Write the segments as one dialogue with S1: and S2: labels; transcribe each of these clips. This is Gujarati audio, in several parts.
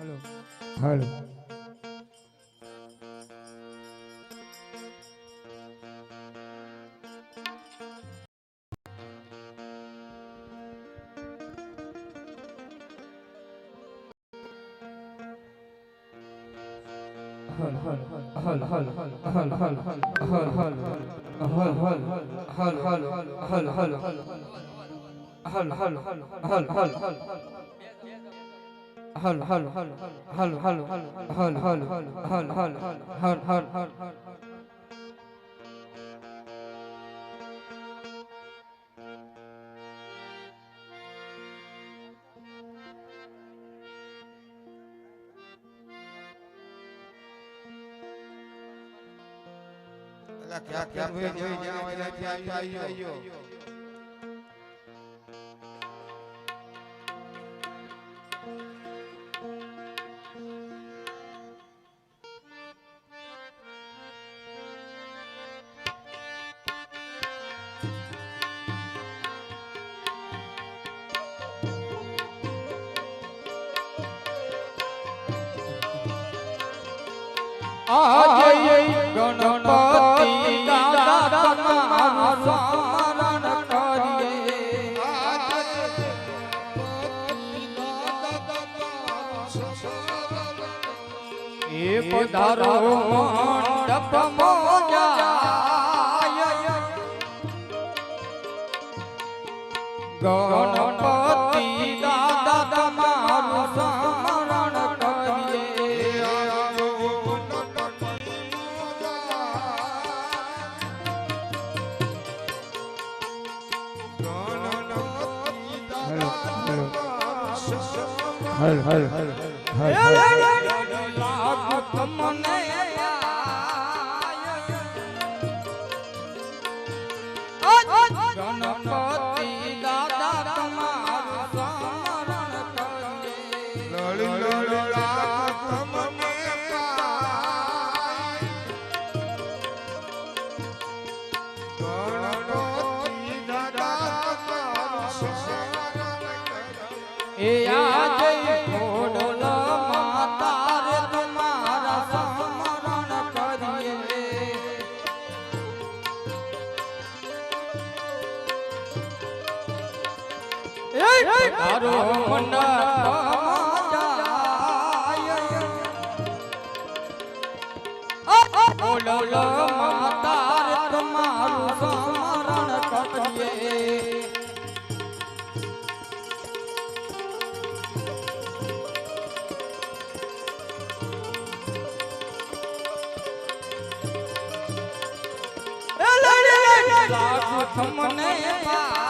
S1: હાલો હાલો هل هل هل هل حلو حلو حلو حلو حلو حلو حلو حلو حلو حلو حلو
S2: لك يا وين وين يا ويلك يا أيوه
S1: પધારો મંડપ મોજાય ગણપતિ
S2: હલ હર
S1: હર લાગુ તારો મંડપ ઘોડલ માતા રે તમારું સ્મરણ કરીએ તમને પાય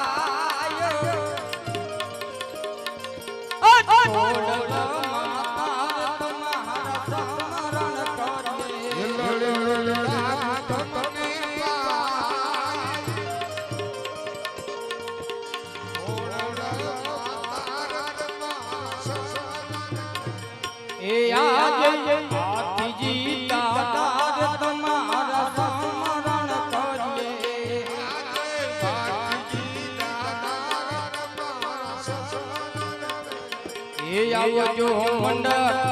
S1: தோழ એ આવજો મંડપ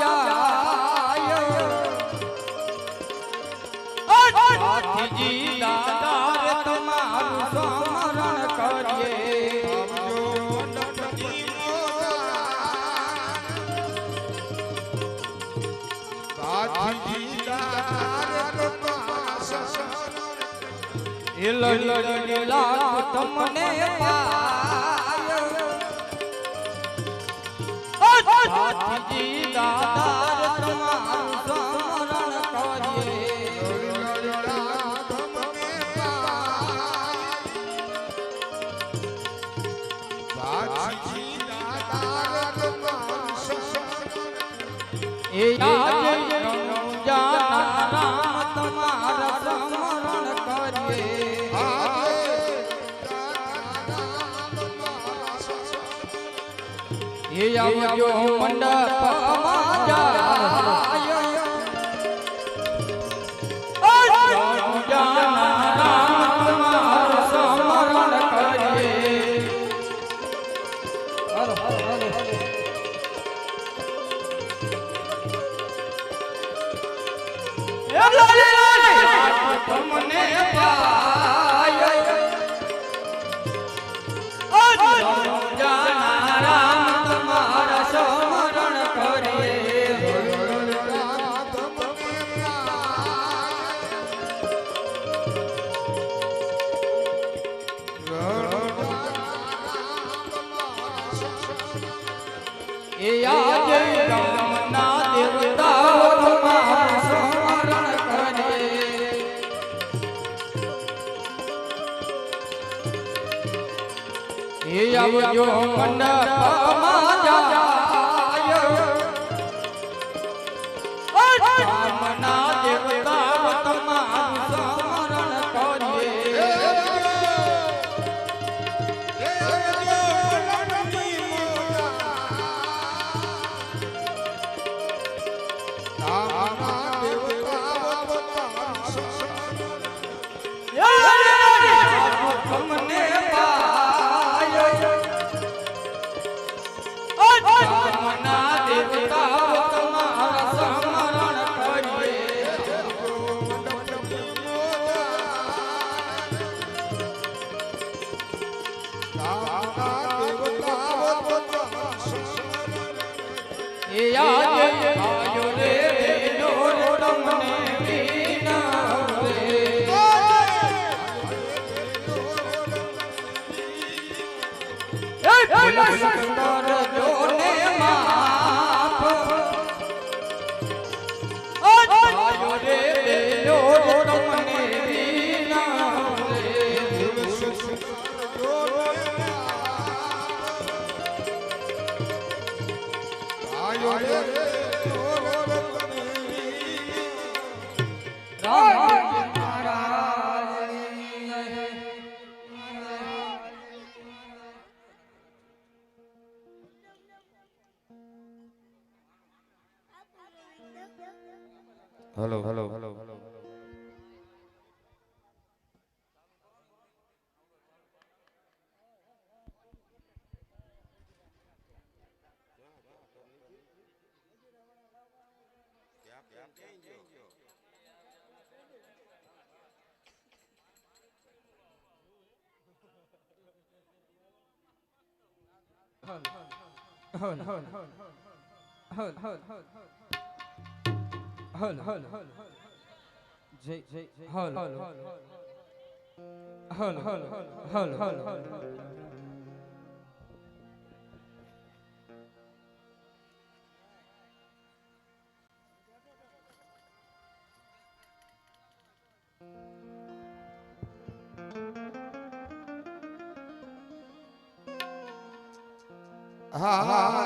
S1: જાય હાથીજી દાદા તમારું સ્મરણ કરીએ તમને પાય હાથીજી દાદા એ આવજો મંડપમાં જાય Hunt! Hunt! Hunt! Vai, vai, vai.
S2: હલ હલ
S1: હલ હલ હલ
S2: હા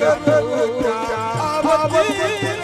S2: भगत पूजा भगत